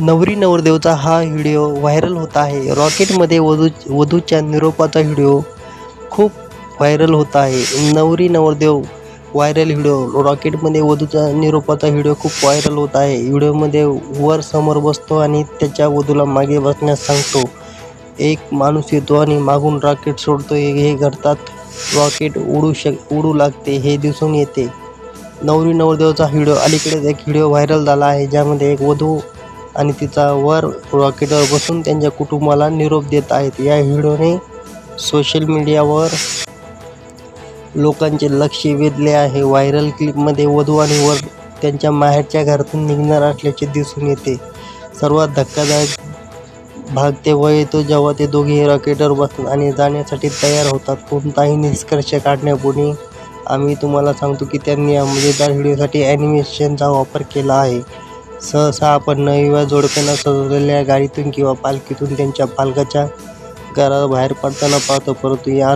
नवरी नवरदेवचा हा video viral होत आहे. रॉकेटमध्ये वधू वधूच्या निरोपाचा व्हिडिओ खूप व्हायरल होत आहे. नवरी नवरदेव व्हायरल व्हिडिओ रॉकेटमध्ये वधूचा निरोपाचा व्हिडिओ खूप व्हायरल होत आहे. व्हिडिओमध्ये वर समोर बसतो आणि त्याच्या वधूला मागे बसण्यास सांगतो. एक माणूस येतो आणि मागून रॉकेट सोडतो. हे घडतात. रॉकेट उडू शक उडू लागते. हे दिसून येते. नवरी नवरदेवचा व्हिडिओ अलीकडेच एक व्हिडिओ व्हायरल झाला आहे ज्यामध्ये एक वधू आणि तिचा वर रॉकेटवर बसून त्यांच्या कुटुंबाला निरोप देत आहेत. या व्हिडिओने सोशल मीडियावर लोकांचे लक्ष वेधले आहे. व्हायरल क्लिपमध्ये वधू आणि वर त्यांच्या माहेरच्या घरातून निघणार असल्याचे दिसून येते. सर्वात धक्कादायक भाग ते वय येतो जेव्हा ते दोघेही रॉकेटवर बसतात आणि जाण्यासाठी तयार होतात. कोणताही निष्कर्ष काढण्यापूर्वी आम्ही तुम्हाला सांगतो की त्यांनी या मजेदार व्हिडिओसाठी ॲनिमेशनचा वापर केला आहे. सहसा आपण नवीवा जोडप्यांना सजवलेल्या गाडीतून किंवा पालखीतून त्यांच्या पालकाच्या घराबाहेर पडताना पाहतो परंतु या